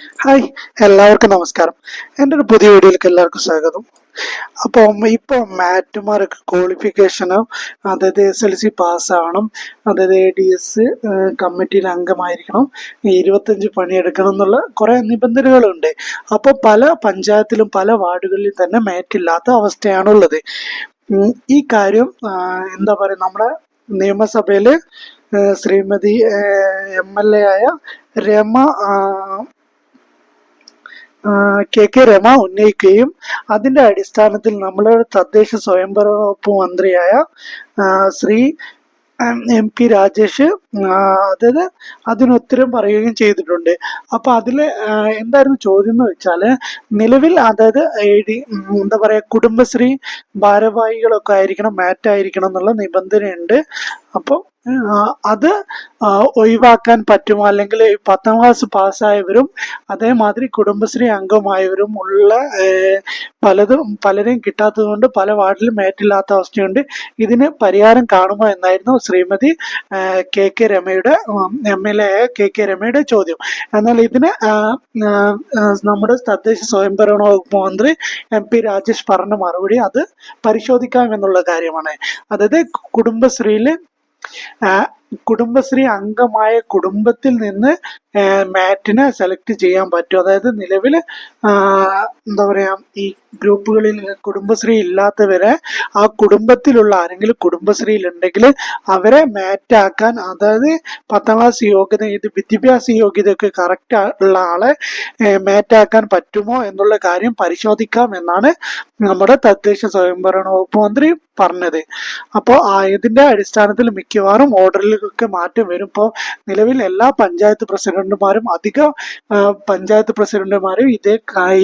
Hi എല്ലാവർക്കും നമസ്കാരം. എന്റെ ഒരു പുതിയ വീഡിയോയിലേക്ക് എല്ലാവർക്കും സ്വാഗതം. അപ്പോൾ ഇപ്പോൾ മാറ്റുമാർക്ക് ക്വാളിഫിക്കേഷന് അതായത് എസ് എൽ സി പാസ്സാവണം അതായത് എ ഡി എസ് കമ്മിറ്റിയിൽ അംഗമായിരിക്കണം ഇരുപത്തഞ്ച് പണിയെടുക്കണം എന്നുള്ള കുറേ നിബന്ധനകളുണ്ട്. അപ്പോൾ പല പഞ്ചായത്തിലും പല വാർഡുകളിലും തന്നെ മാറ്റില്ലാത്ത അവസ്ഥയാണുള്ളത്. ഈ കാര്യം എന്താ പറയുക നമ്മുടെ നിയമസഭയിൽ ശ്രീമതി എം എൽ എ ആയ രമ കെ കെ രമ ഉന്നയിക്കുകയും അതിന്റെ അടിസ്ഥാനത്തിൽ നമ്മളുടെ തദ്ദേശ സ്വയംഭരണ വകുപ്പ് മന്ത്രിയായ ശ്രീ എം പി രാജേഷ് അതായത് അതിനുത്തരം പറയുകയും ചെയ്തിട്ടുണ്ട്. അപ്പൊ അതിൽ എന്തായിരുന്നു ചോദ്യം എന്ന് വെച്ചാൽ നിലവിൽ അതായത് എന്താ പറയാ കുടുംബശ്രീ ഭാരവാഹികളൊക്കെ ആയിരിക്കണം മാറ്റായിരിക്കണം എന്നുള്ള നിബന്ധനയുണ്ട്. അപ്പോൾ അത് ഒഴിവാക്കാൻ പറ്റുമോ? അല്ലെങ്കിൽ പത്താം ക്ലാസ് പാസ്സായവരും അതേമാതിരി കുടുംബശ്രീ അംഗമായവരും ഉള്ള പലതും പലരെയും കിട്ടാത്തത് കൊണ്ട് പല വാർഡിലും മേറ്റില്ലാത്ത അവസ്ഥയുണ്ട്. ഇതിന് പരിഹാരം കാണുമോ എന്നായിരുന്നു Shrimati K K രമയുടെ M L A K K രമയുടെ ചോദ്യം. എന്നാൽ ഇതിന് നമ്മുടെ തദ്ദേശ സ്വയംഭരണ വകുപ്പ് മന്ത്രി എം പി രാജേഷ് പറഞ്ഞ മറുപടി അത് പരിശോധിക്കാം എന്നുള്ള കാര്യമാണ്. അതായത് കുടുംബശ്രീയിൽ 啊 കുടുംബശ്രീ അംഗമായ കുടുംബത്തിൽ നിന്ന് മാറ്റിനെ സെലക്ട് ചെയ്യാൻ പറ്റും. അതായത് നിലവിൽ എന്താ പറയാ ഈ ഗ്രൂപ്പുകളിൽ കുടുംബശ്രീ ഇല്ലാത്തവരെ ആ കുടുംബത്തിലുള്ള ആരെങ്കിലും കുടുംബശ്രീയിൽ ഉണ്ടെങ്കിൽ അവരെ മാറ്റാക്കാൻ അതായത് പത്താം ക്ലാസ് യോഗ്യത ഇത് വിദ്യാഭ്യാസ യോഗ്യതയൊക്കെ കറക്റ്റ് ഉള്ള ആളെ മാറ്റാക്കാൻ പറ്റുമോ എന്നുള്ള കാര്യം പരിശോധിക്കാം എന്നാണ് നമ്മുടെ തദ്ദേശ സ്വയംഭരണ വകുപ്പ് മന്ത്രി പറഞ്ഞത്. അപ്പോൾ ഇതിന്റെ അടിസ്ഥാനത്തിൽ മിക്കവാറും ഓർഡറിലൊക്കെ മാറ്റം വരുമ്പോൾ നിലവിൽ എല്ലാ പഞ്ചായത്ത് പ്രസിഡന്റുമാരും അധിക പഞ്ചായത്ത് പ്രസിഡന്റുമാരും ഇതേ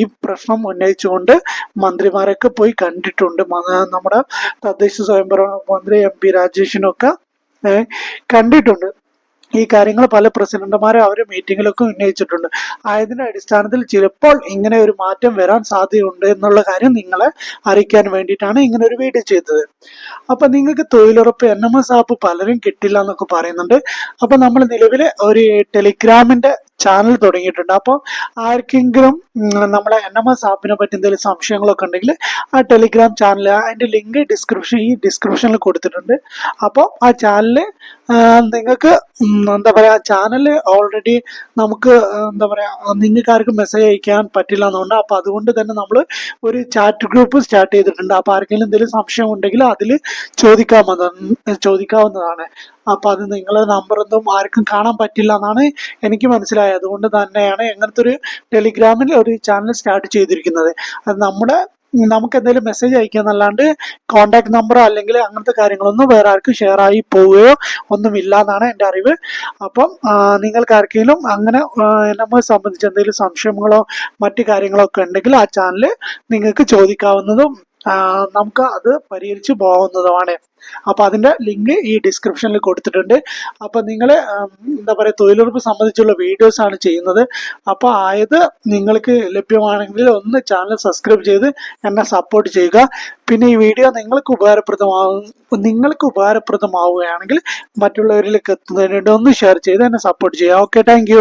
ഈ പ്രശ്നം ഉന്നയിച്ചുകൊണ്ട് മന്ത്രിമാരൊക്കെ പോയി കണ്ടിട്ടുണ്ട്. നമ്മുടെ തദ്ദേശ സ്വയംഭരണ മന്ത്രി എം പി രാജേഷിനൊക്കെ കണ്ടിട്ടുണ്ട്. ഈ കാര്യങ്ങൾ പല പ്രസിഡന്റുമാരും അവരെ മീറ്റിങ്ങിലൊക്കെ ഉന്നയിച്ചിട്ടുണ്ട്. ആയതിന്റെ അടിസ്ഥാനത്തിൽ ചിലപ്പോൾ ഇങ്ങനെ ഒരു മാറ്റം വരാൻ സാധ്യതയുണ്ട് എന്നുള്ള കാര്യം നിങ്ങളെ അറിയിക്കാൻ വേണ്ടിയിട്ടാണ് ഇങ്ങനെ ഒരു വീഡിയോ ചെയ്തത്. അപ്പൊ നിങ്ങൾക്ക് തൊഴിലുറപ്പ് എൻ എം എസ് ആപ്പ് പലരും കിട്ടില്ല എന്നൊക്കെ പറയുന്നുണ്ട്. അപ്പൊ നമ്മൾ നിലവിലെ ഒരു ടെലിഗ്രാമിന്റെ ചാനൽ തുടങ്ങിയിട്ടുണ്ട്. അപ്പോൾ ആർക്കെങ്കിലും നമ്മളെ എൻ എം എസ് ആപ്പിനെ പറ്റി എന്തെങ്കിലും സംശയങ്ങളൊക്കെ ഉണ്ടെങ്കിൽ ആ ടെലിഗ്രാം ചാനൽ അതിന്റെ ലിങ്ക് ഡിസ്ക്രിപ്ഷൻ ഈ ഡിസ്ക്രിപ്ഷനിൽ കൊടുത്തിട്ടുണ്ട്. അപ്പോൾ ആ ചാനൽ നിങ്ങൾക്ക് എന്താ പറയുക ചാനൽ ഓൾറെഡി നമുക്ക് എന്താ പറയുക നിങ്ങൾക്ക് ആർക്കും മെസ്സേജ് അയക്കാൻ പറ്റില്ല എന്നുണ്ട്. അപ്പോൾ അതുകൊണ്ട് തന്നെ നമ്മൾ ഒരു ചാറ്റ് ഗ്രൂപ്പ് സ്റ്റാർട്ട് ചെയ്തിട്ടുണ്ട്. അപ്പോൾ ആർക്കെങ്കിലും എന്തെങ്കിലും സംശയം ഉണ്ടെങ്കിൽ അതിൽ ചോദിക്കാവുന്ന ചോദിക്കാവുന്നതാണ്. അപ്പൊ അത് നിങ്ങളെ നമ്പർ ഒന്നും ആർക്കും കാണാൻ പറ്റില്ല എന്നാണ് എനിക്ക് മനസ്സിലായത്. അതുകൊണ്ട് തന്നെയാണ് എങ്ങനത്തെ ഒരു ടെലിഗ്രാമിൽ ഒരു ചാനൽ സ്റ്റാർട്ട് ചെയ്തിരിക്കുന്നത്. അത് നമ്മുടെ നമുക്ക് എന്തെങ്കിലും മെസ്സേജ് അയക്കാന്നല്ലാണ്ട് കോണ്ടാക്ട് നമ്പറോ അല്ലെങ്കിൽ അങ്ങനത്തെ കാര്യങ്ങളൊന്നും വേറെ ആർക്കും ഷെയർ ആയി പോവുകയോ ഒന്നും ഇല്ല എന്നാണ് എന്റെ അറിവ്. അപ്പം നിങ്ങൾക്ക് ആർക്കെങ്കിലും അങ്ങനെ നമ്മെ സംബന്ധിച്ച് എന്തെങ്കിലും സംശയങ്ങളോ മറ്റു കാര്യങ്ങളോ ഒക്കെ ഉണ്ടെങ്കിൽ ആ ചാനൽ നിങ്ങൾക്ക് ചോദിക്കാവുന്നതും നമുക്ക് അത് പരിഹരിച്ച് പോകുന്നതുമാണ്. അപ്പൊ അതിന്റെ ലിങ്ക് ഈ ഡിസ്ക്രിപ്ഷനിൽ കൊടുത്തിട്ടുണ്ട്. അപ്പൊ നിങ്ങൾ എന്താ പറയുക തൊഴിലുറപ്പ് സംബന്ധിച്ചുള്ള വീഡിയോസ് ആണ് ചെയ്യുന്നത്. അപ്പൊ ആയത് നിങ്ങൾക്ക് ലഭ്യമാണെങ്കിൽ ഒന്ന് ചാനൽ സബ്സ്ക്രൈബ് ചെയ്ത് എന്നെ സപ്പോർട്ട് ചെയ്യുക. പിന്നെ ഈ വീഡിയോ നിങ്ങൾക്ക് ഉപകാരപ്രദമാകും നിങ്ങൾക്ക് ഉപകാരപ്രദമാവുകയാണെങ്കിൽ മറ്റുള്ളവരിലേക്ക് എത്തുന്നതിന് വേണ്ടി ഒന്ന് ഷെയർ ചെയ്ത് എന്നെ സപ്പോർട്ട് ചെയ്യുക. Okay thank